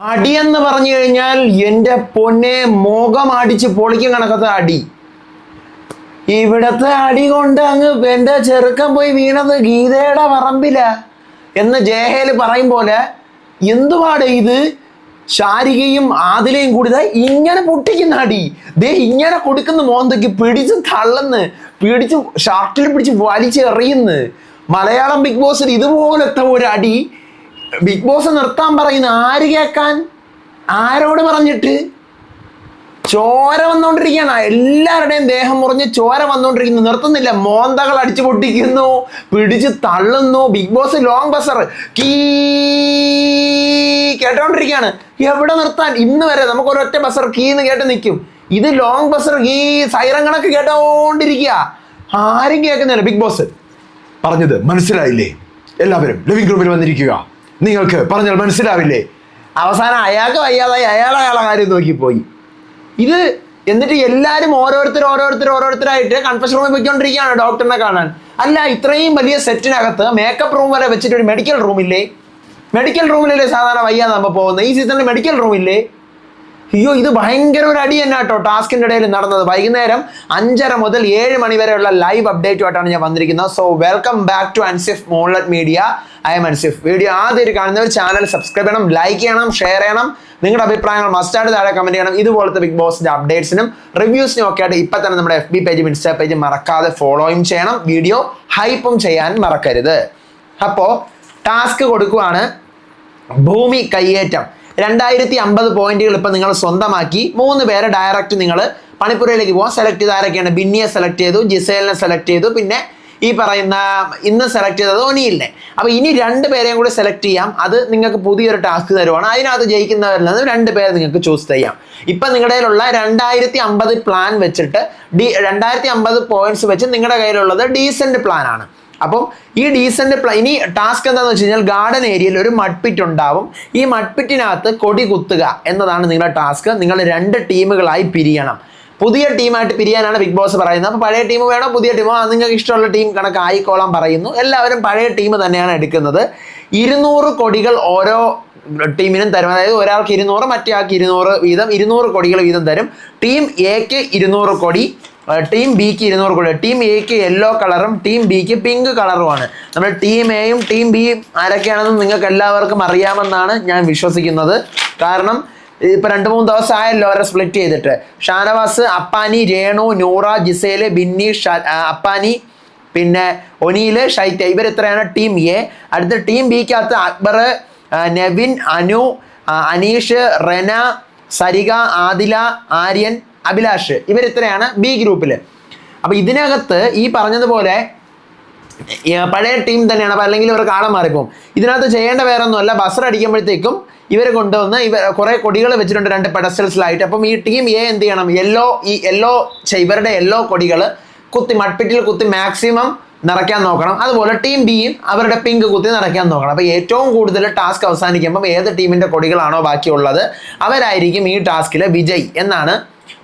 അടി എന്ന് പറഞ്ഞു കഴിഞ്ഞാൽ എന്റെ പൊന്നെ മുഖം അടിച്ച് പൊളിക്കും കണക്കത്തെ അടി. ഇവിടത്തെ അടി കൊണ്ട് അങ്ങ് എന്റെ ചെറുക്കൻ പോയി വീണത് ഗീതയുടെ പറമ്പില എന്ന് ജയഹേൽ പറയും പോലെ എന്തുപാട് ഇത്? ശാരികയും ആദിലയും കൂടി ഇങ്ങനെ പൊട്ടിക്കുന്ന അടി. ദേ ഇങ്ങനെ കൊടുക്കുന്ന മോന്തയ്ക്ക് പിടിച്ച് തള്ളന്ന് പിടിച്ച് ഷർട്ടിൽ പിടിച്ച് വലിച്ചെറിയുന്നു. മലയാളം ബിഗ് ബോസിൽ ഇതുപോലത്തെ ഒരു അടി ബിഗ് ബോസ് നിർത്താൻ പറയുന്ന ആര് കേൾക്കാൻ? ആരോട് പറഞ്ഞിട്ട്? ചോര വന്നുകൊണ്ടിരിക്കുകയാണ് എല്ലാവരുടെയും ദേഹം മുറിഞ്ഞ് ചോര വന്നുകൊണ്ടിരിക്കുന്നു നിർത്തുന്നില്ല. മോന്തകൾ അടിച്ചു പൊട്ടിക്കുന്നു. പിടിച്ച് തള്ളുന്നു. Bigg Boss long buzzer. Key കേട്ടോണ്ടിരിക്കുകയാണ്. എവിടെ നിർത്താൻ? ഇന്ന് വരെ നമുക്ക് ഒരൊറ്റ ബസർ കീ എന്ന് കേട്ട് നിൽക്കും. ഇത് ലോങ് ബസർ ഈ സൈറം കണക്ക് കേട്ടോണ്ടിരിക്കുക. ആരും കേൾക്കുന്നില്ല ബിഗ് ബോസ്. പറഞ്ഞത് മനസ്സിലായില്ലേ? എല്ലാവരും ലിവിംഗ് റൂമിൽ വന്നിരിക്കുക. നിങ്ങൾക്ക് പറഞ്ഞാൽ മനസ്സിലാവില്ലേ? അവസാനം അയാൾക്ക് വയ്യാതായി അയാൾ അയാളെ കാര്യം നോക്കിപ്പോയി ഇത് എന്നിട്ട് എല്ലാവരും ഓരോരുത്തർ ഓരോരുത്തർ ഓരോരുത്തരായിട്ട് കൺഫ്യൂഷൻ റൂമിൽ പോയിക്കൊണ്ടിരിക്കുകയാണ് ഡോക്ടറിനെ കാണാൻ. അല്ല ഇത്രയും വലിയ സെറ്റിനകത്ത് മേക്കപ്പ് റൂം വരെ വെച്ചിട്ട് ഒരു മെഡിക്കൽ റൂമില്ലേ മെഡിക്കൽ റൂമിലല്ലേ സാധാരണ വയ്യാതാകുമ്പോൾ പോകുന്നത്? ഈ സീസണിൽ മെഡിക്കൽ റൂമില്ലേ അയ്യോ ഇത് ഭയങ്കര ഒരു അടി തന്നെ കേട്ടോ ടാസ്കിന്റെ ഇടയിൽ നടന്നത്. വൈകുന്നേരം അഞ്ചര മുതൽ ഏഴ് മണി വരെയുള്ള ലൈവ് അപ്ഡേറ്റുമായിട്ടാണ് ഞാൻ വന്നിരിക്കുന്നത്. So welcome back to Ansif മോൺലറ്റ് media I M Ansif video ആദ്യം കാണുന്നവർ ചാനൽ സബ്സ്ക്രൈബ് ചെയ്യണം ലൈക്ക് ചെയ്യണം ഷെയർ ചെയ്യണം. നിങ്ങളുടെ അഭിപ്രായങ്ങൾ മസ്റ്റായിട്ട് താഴെ കമന്റ് ചെയ്യണം. ഇതുപോലത്തെ ബിഗ് ബോസിന്റെ അപ്ഡേറ്റ്സിനും റിവ്യൂസിനും ഒക്കെ ആയിട്ട് ഇപ്പം തന്നെ നമ്മുടെ എഫ് ബി പേജും ഇൻസ്റ്റാ പേജും മറക്കാതെ ഫോളോയും ചെയ്യണം. വീഡിയോ ഹൈപ്പും ചെയ്യാൻ മറക്കരുത്. അപ്പോൾ ടാസ്ക് കൊടുക്കുവാണ് ഭൂമി കയ്യേറ്റം. രണ്ടായിരത്തി അമ്പത് പോയിന്റുകൾ ഇപ്പം നിങ്ങൾ സ്വന്തമാക്കി. മൂന്ന് പേരെ ഡയറക്റ്റ് നിങ്ങൾ പണിപ്പുരയിലേക്ക് പോകാൻ സെലക്ട് ചെയ്ത് ആരൊക്കെയാണ്? ബിന്നിയെ സെലക്ട് ചെയ്തു ജിസേലിനെ സെലക്ട് ചെയ്തു പിന്നെ ഈ പറയുന്ന ഇന്ന് സെലക്ട് ചെയ്തത് ഒനിയില്ലേ അപ്പോൾ ഇനി രണ്ട് പേരെയും കൂടി സെലക്ട് ചെയ്യാം. അത് നിങ്ങൾക്ക് പുതിയൊരു ടാസ്ക് തരുവാണ്. അതിനകത്ത് ജയിക്കുന്നവരിൽ നിന്ന് രണ്ട് പേരെ നിങ്ങൾക്ക് ചൂസ് ചെയ്യാം. ഇപ്പം നിങ്ങളുടെ കയ്യിലുള്ള രണ്ടായിരത്തി അമ്പത് പ്ലാൻ വെച്ചിട്ട് ഡി രണ്ടായിരത്തി അമ്പത് പോയിന്റ്സ് വെച്ച് നിങ്ങളുടെ കയ്യിലുള്ളത് ഡീസന്റ് പ്ലാൻ ആണ്. അപ്പം ഈ ഡീസന്റ് പ്ല ഇനി ടാസ്ക് എന്താണെന്ന് വെച്ച് കഴിഞ്ഞാൽ ഗാർഡൻ ഏരിയയിൽ ഒരു മഡ്പിറ്റ് ഉണ്ടാവും. ഈ മഡ്പിറ്റിനകത്ത് കൊടി കുത്തുക എന്നതാണ് നിങ്ങളുടെ ടാസ്ക് നിങ്ങൾ രണ്ട് ടീമുകളായി പിരിയണം. പുതിയ ടീമായിട്ട് പിരിയാനാണ് ബിഗ് ബോസ് പറയുന്നത്. അപ്പോൾ പഴയ ടീം വേണോ? പുതിയ ടീമോ? നിങ്ങൾക്ക് ഇഷ്ടമുള്ള ടീം കണക്ക് ആയിക്കോളാൻ പറയുന്നു. എല്ലാവരും പഴയ ടീം തന്നെയാണ് എടുക്കുന്നത്. ഇരുന്നൂറ് കൊടികൾ ഓരോ ടീമിനും തരും. അതായത് ഒരാൾക്ക് ഇരുന്നൂറ് മറ്റേ ആൾക്ക് ഇരുന്നൂറ് വീതം. ഇരുന്നൂറ് കൊടികൾ വീതം തരും. ടീം എക്ക് ഇരുന്നൂറ് കൊടി. ടീം ബിക്ക് ഇരുന്നൂറ് കോടി ടീം എക്ക് യെല്ലോ കളറും ടീം ബിക്ക് പിങ്ക് കളറുമാണ് നമ്മുടെ ടീം എയും ടീം ബിയും ആരൊക്കെയാണെന്ന് നിങ്ങൾക്ക് എല്ലാവർക്കും അറിയാമെന്നാണ് ഞാൻ വിശ്വസിക്കുന്നത്. കാരണം ഇപ്പൊ രണ്ട് മൂന്ന് ദിവസം ആയല്ലോ അവരെ സ്പ്ലിറ്റ് ചെയ്തിട്ട്. ഷാനവാസ് അപ്പാനി രേണു നൂറ ജിസേൽ ബിന്നി അപ്പാനി പിന്നെ ഒനീൽ ഷൈറ്റ ഇവർ ഇത്രയാണ് ടീം എ അടുത്ത ടീം ബിക്കകത്ത് അക്ബർ നെവിൻ അനു അനീഷ് റെന സരിക ആദില ആര്യൻ അഭിലാഷ്. ഇവർ ഇത്രയാണ് ബി ഗ്രൂപ്പിൽ അപ്പോൾ ഇതിനകത്ത് ഈ പറഞ്ഞതുപോലെ പഴയ ടീം തന്നെയാണ്. അപ്പോൾ അല്ലെങ്കിൽ ഇവർക്ക് ആളെ മാറിപ്പോവും. ഇതിനകത്ത് ചെയ്യേണ്ട വേറെ ഒന്നുമല്ല ബസർ അടിക്കുമ്പോഴത്തേക്കും ഇവരെ കൊണ്ടുവന്ന് ഇവർ കുറേ കൊടികൾ വെച്ചിട്ടുണ്ട് രണ്ട് പെഡസ്റ്റൽസിലായിട്ട് അപ്പം ഈ ടീം എ എന്ത് ചെയ്യണം? യെല്ലോ ഈ യെല്ലോ ഇവരുടെ യെല്ലോ കൊടികൾ കുത്തി മഡ്പിറ്റിൽ കുത്തി മാക്സിമം നിറയ്ക്കാൻ നോക്കണം. അതുപോലെ ടീം ബിയും അവരുടെ പിങ്ക് കുത്തി നിറയ്ക്കാൻ നോക്കണം. അപ്പോൾ ഏറ്റവും കൂടുതൽ ടാസ്ക് അവസാനിക്കുമ്പം ഏത് ടീമിന്റെ കൊടികളാണോ ബാക്കിയുള്ളത് അവരായിരിക്കും ഈ ടാസ്കിലെ വിജയ് എന്നാണ്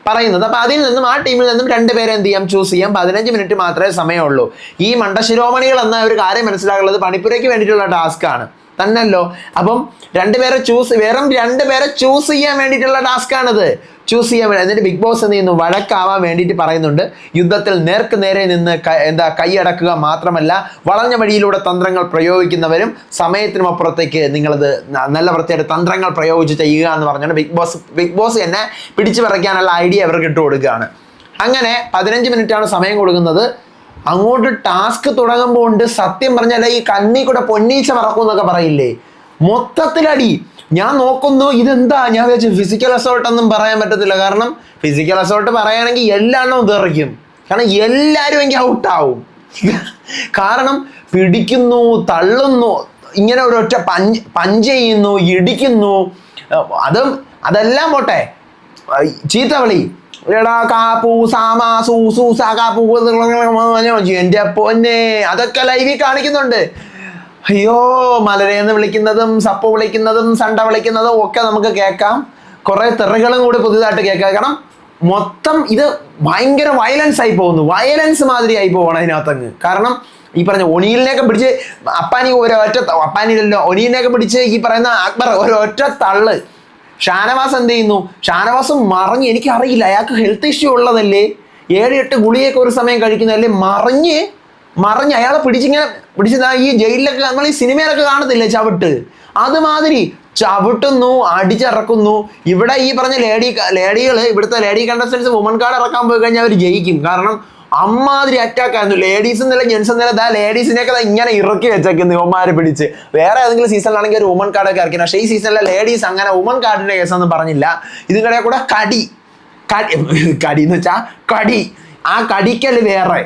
പറയുന്നത്. അപ്പൊ അതിൽ നിന്നും ആ ടീമിൽ നിന്നും രണ്ടുപേരെ എന്ത് ചെയ്യാം? ചൂസ് ചെയ്യാം. പതിനഞ്ച് മിനിറ്റ് മാത്രമേ സമയമുള്ളൂ. ഈ മണ്ടശിരോമണികൾ എന്ന ഒരു കാര്യം മനസ്സിലാക്കുന്നത് പണിപ്പുരയ്ക്ക് വേണ്ടിയിട്ടുള്ള ടാസ്ക് ആണ്. തന്നല്ലോ. അപ്പം രണ്ടുപേരെ ചൂസ് വെറും രണ്ടുപേരെ ചൂസ് ചെയ്യാൻ വേണ്ടിയിട്ടുള്ള ടാസ്ക് ആണിത്. ചൂസ് ചെയ്യാൻ വേണ്ടി എന്നിട്ട് ബിഗ് ബോസ് എന്ത് ചെയ്യുന്നു? വഴക്കാവാൻ വേണ്ടിയിട്ട് പറയുന്നുണ്ട്. യുദ്ധത്തിൽ നേർക്ക് നേരെ നിന്ന് എന്താ കൈയടക്കുക മാത്രമല്ല വളഞ്ഞ വഴിയിലൂടെ തന്ത്രങ്ങൾ പ്രയോഗിക്കുന്നവരും സമയത്തിനും അപ്പുറത്തേക്ക് നിങ്ങളത് നല്ല വൃത്തിയായിട്ട് തന്ത്രങ്ങൾ പ്രയോഗിച്ച് ചെയ്യുക എന്ന് പറഞ്ഞുകൊണ്ട് ബിഗ് ബോസ് ബിഗ് ബോസ് എന്നെ പിടിച്ചു പറിക്കാനുള്ള ഐഡിയ അവർക്ക് ഇട്ട് കൊടുക്കുകയാണ്. അങ്ങനെ പതിനഞ്ച് മിനിറ്റാണ് സമയം കൊടുക്കുന്നത്. അങ്ങോട്ട് ടാസ്ക് തുടങ്ങുമ്പോൾ ഉണ്ട്. സത്യം പറഞ്ഞാൽ ഈ കണ്ണി കൂടെ പൊന്നീച്ച പറക്കും എന്നൊക്കെ പറയില്ലേ? മൊത്തത്തിലടി. ഞാൻ നോക്കുന്നു ഇതെന്താ? ഞാൻ വിചാരിച്ചു ഫിസിക്കൽ അസോൾട്ട് ഒന്നും പറയാൻ പറ്റത്തില്ല. കാരണം ഫിസിക്കൽ അസോൾട്ട് പറയുകയാണെങ്കിൽ എല്ലാണ്ണവും തെറിക്കും കാരണം എല്ലാവരും എനിക്ക് ഔട്ടാവും കാരണം പിടിക്കുന്നു തള്ളുന്നു ഇങ്ങനെ ഒരൊറ്റ പഞ്ച് പഞ്ച് ചെയ്യുന്നു ഇടിക്കുന്നു. അതും അതെല്ലാം പോട്ടെ. ചീത്തവിളി എടാ കാപ്പൂ സാമാ സൂ സൂ സാ കാപ്പൂ എന്റെ പൊന്നെ അതൊക്കെ ലൈവിൽ കാണിക്കുന്നുണ്ട്. അയ്യോ മലരേന്ന് വിളിക്കുന്നതും സപ്പ വിളിക്കുന്നതും സണ്ട വിളിക്കുന്നതും ഒക്കെ നമുക്ക് കേൾക്കാം. കുറെ തെറികളും കൂടി പുതിയതായിട്ട് കേൾക്കാം. കാരണം മൊത്തം ഇത് ഭയങ്കര വയലൻസ് ആയി പോകുന്നു. വയലൻസ് മാതിരി ആയി പോകണം അതിനകത്തങ്ങ്. കാരണം ഈ പറഞ്ഞ ഒണിയിലിനെയൊക്കെ പിടിച്ച് അപ്പാനി ഒരൊറ്റ അപ്പാനിയിലല്ലോ ഒണിയിലിനെയൊക്കെ പിടിച്ച് ഈ പറയുന്ന അക്ബർ ഒരൊറ്റ തള്ള്. ഷാനവാസ് എന്ത് ചെയ്യുന്നു? ഷാനവാസ് മറിഞ്ഞ് എനിക്കറിയില്ല അയാൾക്ക് ഹെൽത്ത് ഇഷ്യൂ ഉള്ളതല്ലേ? ഏഴ് എട്ട് ഗുളിയൊക്കെ ഒരു സമയം കഴിക്കുന്നതല്ലേ? മറിഞ്ഞ് മറിഞ്ഞ് അയാളെ പിടിച്ചിങ്ങനെ പിടിച്ച് ദാ ഈ ജയിലിലൊക്കെ നമ്മൾ ഈ സിനിമയിലൊക്കെ കാണത്തില്ലേ ചവിട്ട്? അതുമാതിരി ചവിട്ടുന്നു അടിച്ചിറക്കുന്നു. ഇവിടെ ഈ പറഞ്ഞ ലേഡി ലേഡികൾ ഇവിടുത്തെ ലേഡി കണ്ടസ്റ്റൻസ് വുമൺ കാർഡ് ഇറക്കാൻ പോയി കഴിഞ്ഞാൽ അവർ ജയിക്കും. കാരണം അമ്മാതിരി അറ്റാക്ക് ആയിരുന്നു. ലേഡീസ് എന്നല്ല ജെൻസ് എന്നല്ല ദാ ലേഡീസിനെയൊക്കെ ഇങ്ങനെ ഇറക്കി വെച്ചേക്കുന്നു ഇവന്മാരെ പിടിച്ച്. വേറെ ഏതെങ്കിലും സീസണിലാണെങ്കിൽ ഒരു വുമൺ കാർഡൊക്കെ ഇറക്കിയാണ് പക്ഷേ ഈ സീസണിലെ ലേഡീസ് അങ്ങനെ വുമൺ കാർഡിന്റെ കേസൊന്നും പറഞ്ഞില്ല. ഇതിനിടെ കൂടെ കടി. കടി. കടി എന്ന് വെച്ചാൽ കടി. ആ കടിക്കൽ വേറെ.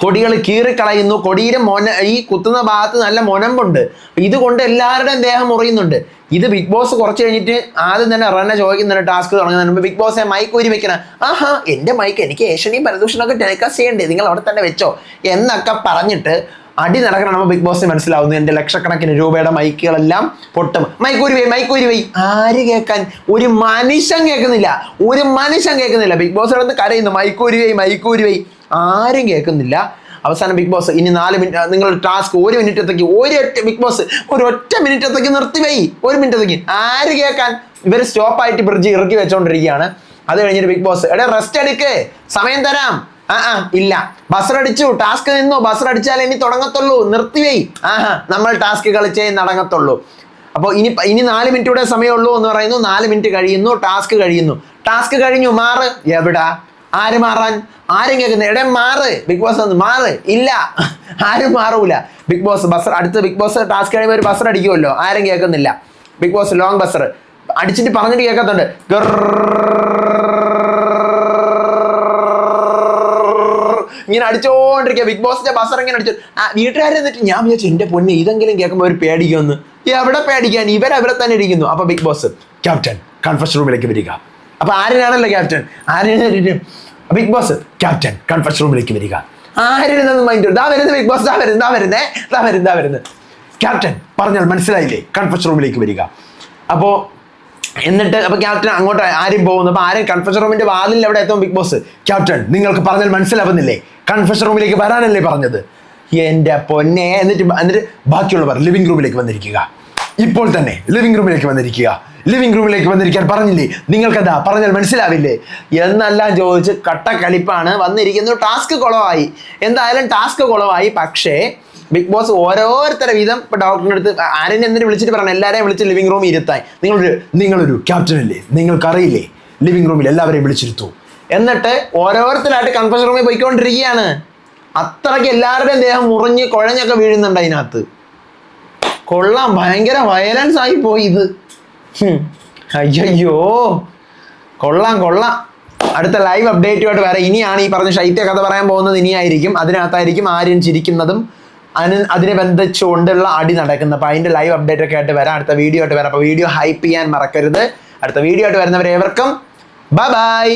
കൊടികൾ കീറിക്കളയുന്നു. കൊടിയുടെ മൊന ഈ കുത്തുന്ന ഭാഗത്ത് നല്ല മൊനമ്പുണ്ട്. ഇതുകൊണ്ട് എല്ലാവരുടെയും ദേഹം മുറിയുന്നുണ്ട്. ഇത് ബിഗ് ബോസ് കുറച്ച് കഴിഞ്ഞിട്ട് ആദ്യം തന്നെ റണ്ണ ചോദിക്കുന്നുണ്ട് ടാസ്ക് തുടങ്ങുന്നതിന് മുമ്പ് ബിഗ് ബോസെ മൈക്ക് ഊരി വെക്കണം. ആഹാ എന്റെ മൈക്ക് എനിക്ക് ഏഷ്യനെയും പരദൂഷണമൊക്കെ ടെലികാസ്റ്റ് ചെയ്യണ്ടേ? നിങ്ങൾ അവിടെ തന്നെ വെച്ചോ. എന്നൊക്കെ പറഞ്ഞിട്ട് അടി നടക്കണം നമ്മൾ ബിഗ് ബോസിന് മനസ്സിലാവുന്നു എന്റെ ലക്ഷക്കണക്കിന് രൂപയുടെ മൈക്കുകളെല്ലാം പൊട്ടും. മൈക്കൂരി വൈ മൈക്കൂരി വൈ ആര് കേൾക്കാൻ? ഒരു മനുഷ്യൻ കേൾക്കുന്നില്ല. ഒരു മനുഷ്യൻ കേൾക്കുന്നില്ല. ബിഗ് ബോസ് കിടന്ന് കരയുന്നു. മൈക്കൂരി വൈ മൈക്കൂരി വൈ ആരും കേൾക്കുന്നില്ല. അവസാനം ബിഗ് ബോസ് ഇനി നാല് മിനിറ്റ് നിങ്ങളുടെ ടാസ്ക് ഒരു മിനിറ്റത്തേക്ക് ഒരൊറ്റ ബിഗ് ബോസ് ഒരു ഒറ്റ മിനിറ്റത്തേക്ക് നിർത്തി വൈ ഒരു മിനിറ്റത്തേക്ക് ആര് കേൾക്കാൻ? ഇവർ സ്റ്റോപ്പായിട്ട് ബ്രിഡ്ജ് ഇറക്കി വെച്ചോണ്ടിരിക്കുകയാണ്. അത് കഴിഞ്ഞിട്ട് ബിഗ് ബോസ് എടാ റെസ്റ്റ് എടുക്ക്. സമയം തരാം. ആ ആ ഇല്ല. ബസർ അടിച്ചു. ടാസ്ക് നിന്നു. ബസർ അടിച്ചാൽ ഇനി തുടങ്ങത്തുള്ളൂ. നിർത്തിവേ ആഹാ നമ്മൾ ടാസ്ക് കളിച്ചേ നടങ്ങത്തുള്ളൂ. അപ്പോൾ ഇനി ഇനി നാല് മിനിറ്റ് കൂടെ സമയമുള്ളൂ എന്ന് പറയുന്നു. നാല് മിനിറ്റ് കഴിയുന്നു. ടാസ്ക് കഴിയുന്നു. ടാസ്ക് കഴിഞ്ഞു. മാറ്. എവിടാ? ആര് മാറാൻ? ആരും കേൾക്കുന്ന ഇടം മാറ്. ബിഗ് ബോസ് മാറ്. ഇല്ല. ആരും മാറൂല. ബിഗ് ബോസ് ബസർ അടുത്ത ബിഗ് ബോസ് ടാസ്ക് കഴിയുമ്പോൾ ഒരു ബസർ അടിക്കുമല്ലോ. ആരും കേൾക്കുന്നില്ല. Bigg Boss long buzzer. അടിച്ചിട്ട് പറഞ്ഞിട്ട് കേൾക്കത്തുണ്ട്. ഇങ്ങനെ അടിച്ചോണ്ടിരിക്കുക. ബിഗ് ബോസിന്റെ ബസർ ഇങ്ങനെ അടിച്ചു. വീട്ടുകാരെ എന്നിട്ട് ഞാൻ വിചാരിച്ചു എന്റെ പൊന്നെ ഇതെങ്കിലും കേൾക്കുമ്പോൾ ഒരു പേടിക്കുമെന്ന്. എവിടെ പേടിക്കാൻ? ഇവരവിടെ തന്നെ ഇരിക്കുന്നു. അപ്പൊ ബിഗ് ബോസ് ക്യാപ്റ്റൻ കൺഫഷൻ റൂമിലേക്ക് വരിക. അപ്പൊ ആര്യനാണല്ലോ ക്യാപ്റ്റൻ ആര്യനെ ബിഗ് ബോസ് ക്യാപ്റ്റൻ കൺഫഷൻ റൂമിലേക്ക് വരിക. ആരും മൈൻഡ് ദാ വരുന്നത് ബിഗ് ബോസ് ദാ വരുന്നത് വരുന്നത് വരുന്നത് ക്യാപ്റ്റൻ പറഞ്ഞാൽ മനസ്സിലായില്ലേ? കൺഫഷൻ റൂമിലേക്ക് വരിക. അപ്പോ എന്നിട്ട് അപ്പൊ ക്യാപ്റ്റൻ അങ്ങോട്ട് ആരും പോകുന്നു. അപ്പൊ ആരും കൺഫഷൻ റൂമിന്റെ വാതിലിൽ എവിടെ എത്തും ബിഗ് ബോസ്? ക്യാപ്റ്റൻ നിങ്ങൾക്ക് പറഞ്ഞാൽ മനസ്സിലാവുന്നില്ലേ? കൺഫഷൻ റൂമിലേക്ക് വരാനല്ലേ പറഞ്ഞത്? എന്റെ പൊന്നെ. എന്നിട്ട് എന്നിട്ട് ബാക്കിയുള്ളവർ ലിവിംഗ് റൂമിലേക്ക് വന്നിരിക്കുക. ഇപ്പോൾ തന്നെ ലിവിംഗ് റൂമിലേക്ക് വന്നിരിക്കുക. ലിവിംഗ് റൂമിലേക്ക് വന്നിരിക്കാൻ പറഞ്ഞില്ലേ? നിങ്ങൾക്കെന്താ? പറഞ്ഞാൽ മനസ്സിലാവില്ലേ? എന്നെല്ലാം ചോദിച്ച് കട്ടക്കളിപ്പാണ് വന്നിരിക്കുന്നു. ടാസ്ക് കുളമായി എന്തായാലും ടാസ്ക് കുളമായി പക്ഷേ ബിഗ് ബോസ് ഓരോരുത്തരെ വീതം ഇപ്പൊ ഡോക്ടറിന്റെ അടുത്ത് ആരെയും എന്തിനു വിളിച്ചിട്ട് പറഞ്ഞു? എല്ലാവരെയും വിളിച്ച് ലിവിംഗ് റൂമിൽ ഇരുത്താൻ. നിങ്ങളൊരു നിങ്ങളൊരു ക്യാപ്റ്റൻ അല്ലേ? നിങ്ങൾക്കറിയില്ലേ? ലിവിംഗ് റൂമിൽ എല്ലാവരെയും വിളിച്ചിരുത്തു. എന്നിട്ട് ഓരോരുത്തരായിട്ട് കൺഫ്യൂഷൻ റൂമിൽ പോയിക്കൊണ്ടിരിക്കുകയാണ്. അത്രയ്ക്ക് എല്ലാവരുടെയും ദേഹം മുറിഞ്ഞ് കുഴഞ്ഞൊക്കെ വീഴുന്നുണ്ട് അതിനകത്ത്. കൊള്ളാം. ഭയങ്കര വയലൻസ് ആയി പോയി ഇത്. ഹും. അയ്യയ്യോ. കൊള്ളാം കൊള്ളാം. അടുത്ത ലൈവ് അപ്ഡേറ്റുമായിട്ട് വരാം. ഇനിയാണ് ഈ പറഞ്ഞ ശൈത്യ കഥ പറയാൻ പോകുന്നത്. ഇനിയായിരിക്കും. അതിനകത്തായിരിക്കും ആര്യൻ ചിരിക്കുന്നതും അതിന് അതിനെ ബന്ധിച്ചുകൊണ്ടുള്ള അടി നടക്കുന്നത്. അപ്പോൾ അതിന്റെ ലൈവ് അപ്ഡേറ്റ് ഒക്കെ ആയിട്ട് വരാം. അടുത്ത വീഡിയോ ആയിട്ട് വരാം. അപ്പോൾ വീഡിയോ ഹൈപ്പ് ചെയ്യാൻ മറക്കരുത്. അടുത്ത വീഡിയോ ആയിട്ട് വരുന്നവരെ ഏവർക്കും ബൈ ബൈ